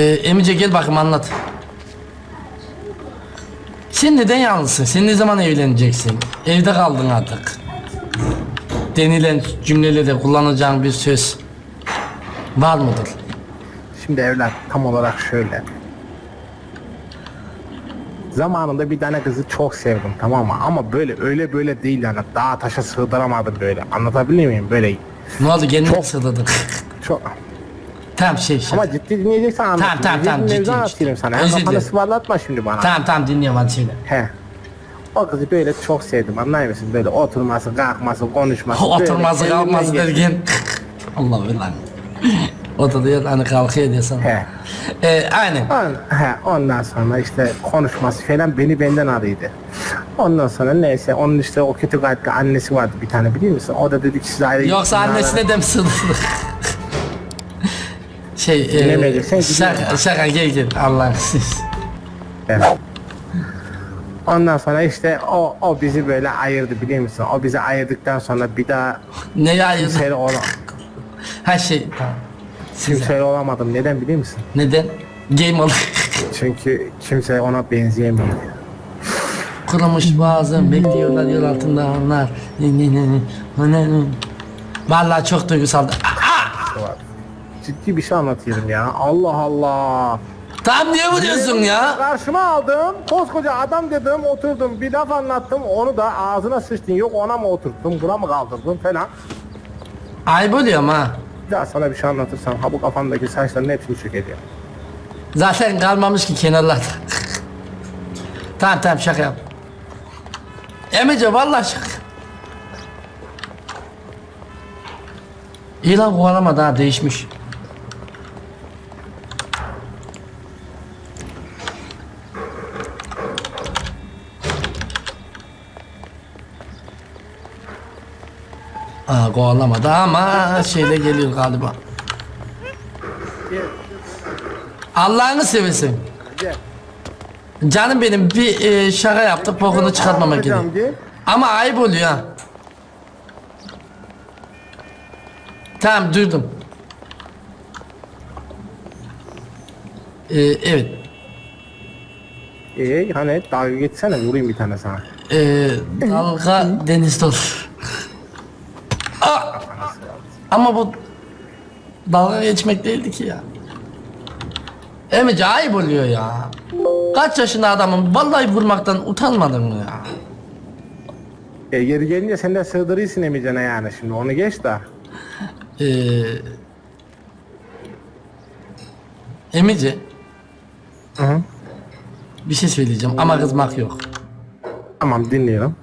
Ee, Emice gel bakayım anlat. Sen neden yalnızsın? Sen ne zaman evleneceksin? Evde kaldın artık. Denilen cümlelerde kullanacağın bir söz var mıdır? Şimdi evlat tam olarak şöyle. Zamanında bir tane kızı çok sevdim tamam mı? Ama böyle öyle böyle değil yani. Daha taşa sığdıramadım böyle. Anlatabiliyor muyum? Böyle Ne oldu kendini Çok- sığdırdın? çok... tamam şey şey. Ama ciddi dinleyeceksen anlatayım. tamam, tamam, Mevzu ciddi, anlatayım ciddi. sana. Özür Kafanı dilerim. sıvarlatma şimdi bana. Tamam tamam dinliyorum hadi söyle. He. O kızı böyle çok sevdim anlar mısın? Böyle oturması, kalkması, konuşması. Oturması geçti. derken Allah bilir. Oturuyor hani kalkıyor diyorsan. He. Ee, aynen. On, he, ondan sonra işte konuşması falan beni benden arıyordu. Ondan sonra neyse onun işte o kötü kalpli annesi vardı bir tane biliyor musun? O da dedi ki siz ayrı Yoksa gidin, annesine de şey, e, Dinlemeyeceksen şaka, gidiyorum. şaka gel gel Allah'ın siz. Evet. Ondan sonra işte o o bizi böyle ayırdı biliyor musun? O bizi ayırdıktan sonra bir daha Neye ayırdın? kimseyle, ola, Her şey tamam. Size. kimseyle olamadım. Neden biliyor musun? Neden? Game alır. Çünkü kimse ona benzeyemiyor. Kurumuş boğazım bekliyorlar yol altında onlar. Ne, ne, ne, ne, ne, ne. Vallahi çok duygusaldı. Ciddi bir şey anlatıyorum ya. Allah Allah. Tamam niye vuruyorsun ya? Karşıma aldım. Koskoca adam dedim oturdum. Bir laf anlattım. Onu da ağzına sıçtın. Yok ona mı oturttun buna mı kaldırdın falan. Ayıp oluyor ama. ha. Bir daha sana bir şey anlatırsam ha bu kafandaki saçların hepsini çökeceğim. Zaten kalmamış ki kenarlarda. tamam tamam şaka yap. Emice vallahi şaka. İyi lan kovalamadı ha değişmiş. Aa kovalamadı ama şeyle geliyor galiba. Allah'ını seversin. Gel. Canım benim bir e, şaka çıkartmamak gerekiyor. Hocam gel. Ama ayıp oluyor ha. Tamam durdum. Ee, evet. Ee, hani dalga geçsene vurayım bir tane sana. Ee, dalga denizde olur. Ama bu dalga geçmek değildi ki ya. Emice ayıp oluyor ya. Kaç yaşında adamım vallahi vurmaktan utanmadın mı ya? E, yeri gelince sen de sığdırırsın emicene yani şimdi onu geç de. Ee, Emice Hı hı. bir şey söyleyeceğim ama kızmak yok. Tamam dinliyorum.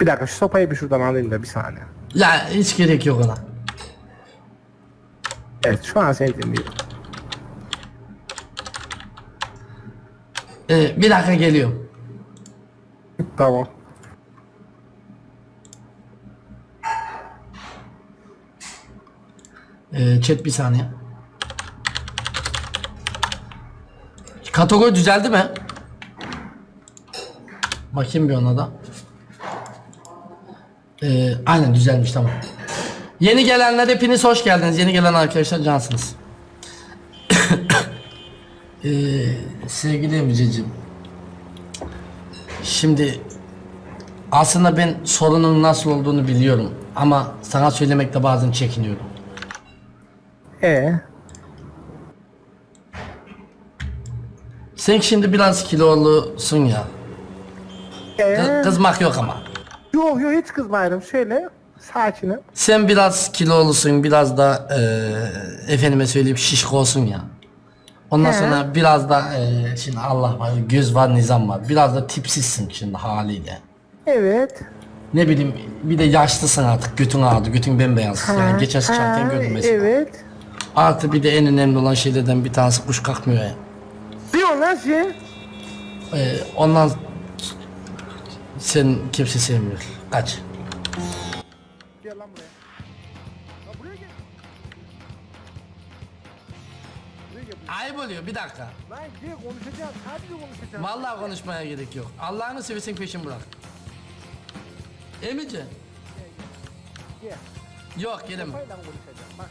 Bir dakika şu sopayı bir şuradan alayım da bir saniye. Ya hiç gerek yok ona. Evet şu an seni dinliyorum. Ee, bir dakika geliyorum. Tamam. Ee, chat bir saniye. Kategori düzeldi mi? Bakayım bir ona da. Ee, aynen düzelmiş tamam. Yeni gelenler hepiniz hoş geldiniz. Yeni gelen arkadaşlar cansınız. ee, sevgili Emre'cim. Şimdi aslında ben sorunun nasıl olduğunu biliyorum. Ama sana söylemekte bazen çekiniyorum. E Sen şimdi biraz kilolusun ya. Kı- e kızmak yok ama. yok yok hiç kızmayırım şöyle sakinim. Sen biraz kilolusun, biraz da eee efendime söyleyeyim şişkosun ya. Ondan He. sonra biraz da eee, şimdi Allah var, göz var, nizam var. Biraz da tipsizsin şimdi haliyle. Evet. Ne bileyim bir de yaşlısın artık götün ağrıdı, götün bembeyaz. Yani geçen sıçarken Ha, gördüm mesela. Evet. Artı bir de en önemli olan şeylerden bir tanesi kuş kalkmıyor ya. Diyor lan şey. Eee, ondan sen kimse sevmiyor. Kaç. Lan buraya. Lan buraya gel. Buraya gel. Ayıp oluyor bir dakika. Lan gel konuşacağız. Sadece konuşacağız. Vallahi konuşmaya gerek yok. Allah'ını seversen peşin bırak. Emice. Gel. Yok gelemem. Sopayla konuşacağım. Bak.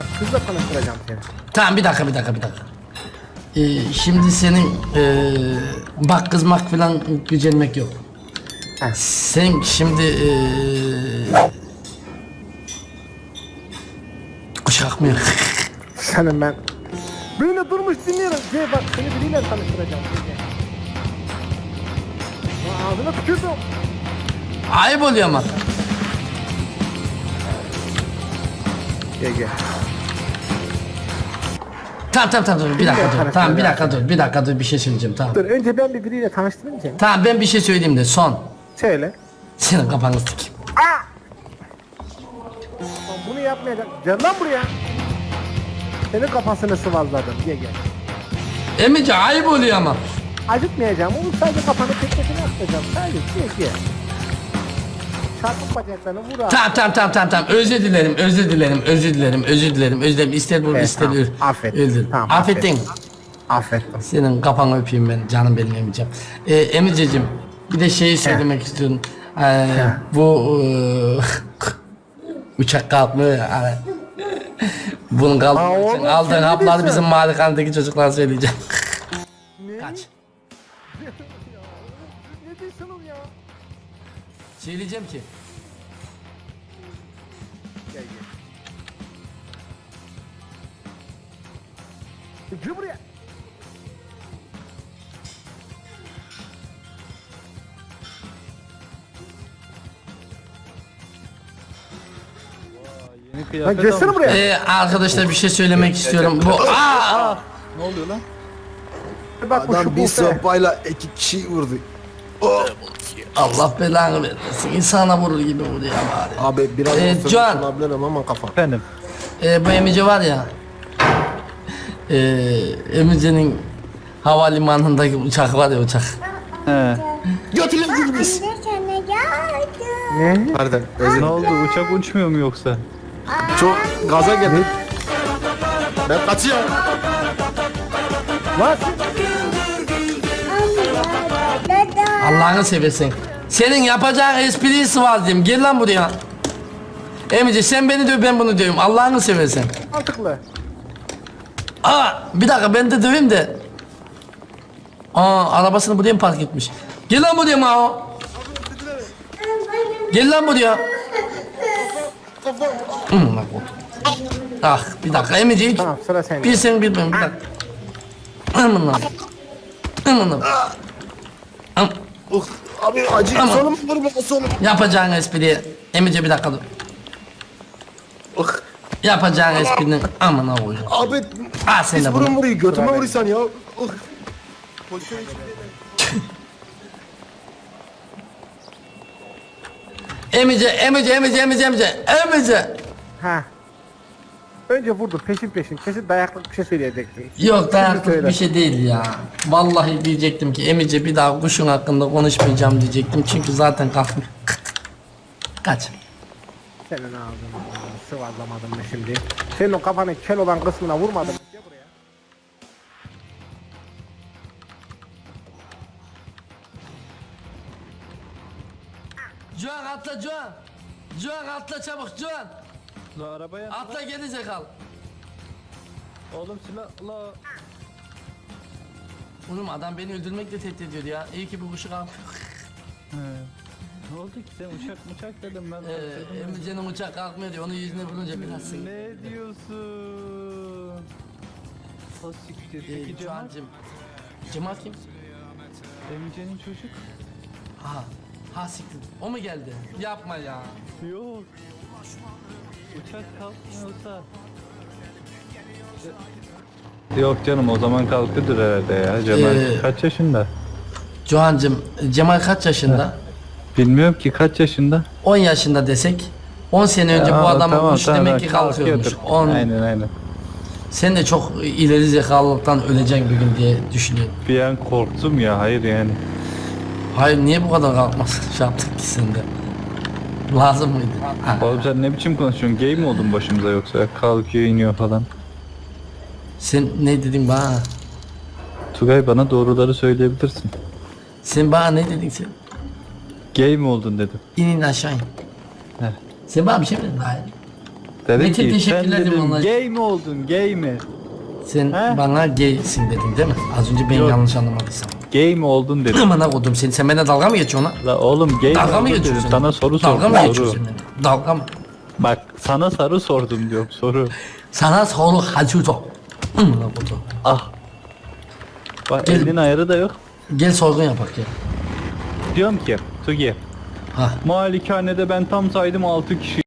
ben- Kızla tanıştıracağım seni. Tamam bir dakika bir dakika bir dakika. Ee, şimdi senin ee, bak kızmak falan gücenmek yok. Heh. Sen şimdi ee, kuşak mı? Senin ben böyle durmuş dinliyorum. Şey bak seni biriyle tanıştıracağım. Lan Ağzına tükürdüm. Ayıp oluyor ama. Gel gel. Tamam tamam tamam dur, bir dakika dur. Tamam bir dakika dur. Bir dakika dur bir şey söyleyeceğim tamam. Dur önce ben bir biriyle tanıştırayım seni. Tamam ben bir şey söyleyeyim de son. Söyle. Senin kafanı sikeyim. Lan bunu yapmayacak. Gel lan buraya. Senin kafasını sıvazladım. Gel gel. Emice ayıp oluyor ama. Acıtmayacağım. Onu sadece kafanı teknesine atacağım. Sadece gel gel. Çarpık bacaklarını vur abi. Tamam tamam tamam tamam tamam özür dilerim özür dilerim özür dilerim özür dilerim özür dilerim ister vur Evet, ister tamam. öl. Öldür. tamam, Affettin. Affettim. Senin kafanı öpeyim ben canım benim Emice'm. Ee, Emiceciğim bir de şeyi söylemek istiyorum. Ee, bu ee, uçak kalkmıyor ya. hani. Bunun kalkması için aldığın ne hapları bizim malikanedeki çocuklara söyleyeceğim. Kaç. Ne diyorsun oğlum ya? Söyleyeceğim ki. Gel gel. Gel buraya. Lan gelsene buraya. Ee, arkadaşlar bir şey söylemek istiyorum. Bu aa, aa. Ne oluyor lan? Bak bu şu Adam bir bufe. sopayla iki kişi vurdu. Allah belanı vermesin. İnsana vurur gibi vuruyor bari. Abi biraz Ee, ee, Can. olabilir ama kafa. Efendim. Ee, bu Emice var ya. Ee, Emice'nin havalimanındaki uçak var ya uçak. He. Götürelim biz. Ben de sana geldim. Ne? Pardon. Ne oldu? Uçak uçmuyor mu yoksa? Çok gaza geldim. Ben kaçıyorum. Lan. Allah'ını seversen. Senin yapacağın espriyi sıvazlayayım. Gel lan buraya. Emice sen beni döv ben bunu döveyim. Allah'ını seversen. mantıklı. Aa bir dakika ben de döveyim de. Aa arabasını buraya mı park etmiş? Gel lan buraya Mao. Gel lan buraya. Bak oldu. Ah bir dakika Emice hiç Tamam sıra sende. bir sen bir ben bir dakika. Aman lan. Aman lan. Am- Uh, abi acı Ama- solum vur bana solum. Yapacağın espriye. Emice bir dakika dur. Uh, Yapacağın esprinin amına koyayım. abi Ah sen biz de burun bunu. vuruyor götüme vuruyorsan ya. Uh. Emice, Emice, Emice, Emice, Emice, Emice. Ha. Önce vurdu peşin peşin. Kesin dayaklık bir şey söyleyecektin. Yok dayaklık söyle. bir şey değil ya. Vallahi diyecektim ki Emice bir daha kuşun hakkında konuşmayacağım diyecektim. Çünkü zaten kalkmıyor. Kaç. Senin ağzını sıvazlamadın mı şimdi? Senin o kafanın kel olan kısmına vurmadın Cuan atla Cuan. Cuan atla çabuk Cuan. La arabaya. Atla geri zekalı. Oğlum silah. La. Oğlum adam beni öldürmekle tehdit ediyor ya. İyi ki bu kuşu. He. Ne oldu ki sen uçak uçak dedim ben. Ee, ben. Emice'nin uçak kalkmıyor diyor. Onun yüzüne vurunca biraz sinir. Ne diyorsun? O siktir. Ee, Peki Cemal? Cuan'cım. Cemal kim? Emice'nin çocuk. Ha. Ha siktir. O mu geldi? Yapma ya. Yok. Uçak kalkmıyorsa. Yok canım o zaman kalkıyordur herhalde ya. Cemal Ee, kaç yaşında? Cuan'cım Cemal kaç yaşında? Bilmiyorum ki kaç yaşında. 10 yaşında desek 10 sene önce bu Aa, adamın tamam, tamam, demek ki kalkıyormuş. kalkıyordur. 10. Aynen aynen. Sen de çok ileri zekalılıktan öleceksin bir gün diye düşünüyorum. Bir an korktum ya hayır yani. Hayır niye bu kadar kalkmaz şey yaptık ki sen de? Lazım mıydı? Ha. Oğlum sen ne biçim konuşuyorsun? Gay mi oldun başımıza yoksa? Kalkıyor iniyor falan. Sen ne dedin bana? Tugay bana doğruları söyleyebilirsin. Sen bana ne dedin sen? Gay mi oldun dedim. İn in aşağı in. Sen bana bir şey mi dedin? Hayır. Dedim Metin, ki sen ederim dedim vallahi. gay mi oldun gay mi? Sen He? bana gaysin dedin değil mi? Az önce ben Yok. yanlış anlamadıysam. Gay mi oldun dedim. Amına kodum seni. Sen benimle dalga mı geçiyorsun lan? La oğlum gay mi Dalga mı oldun geçiyorsun? dedim. sen? Sana soru Dalga sordum mı soru. geçiyorsun benimle? Dalga mı? Bak sana soru sordum diyorum soru. Sana soru. Amına kodum. Ah. Bak Gel. elin ayarı da yok. Gel sorgun yapak gel. Diyorum ki Tugi Ha. malikanede ben tam saydım 6 kişi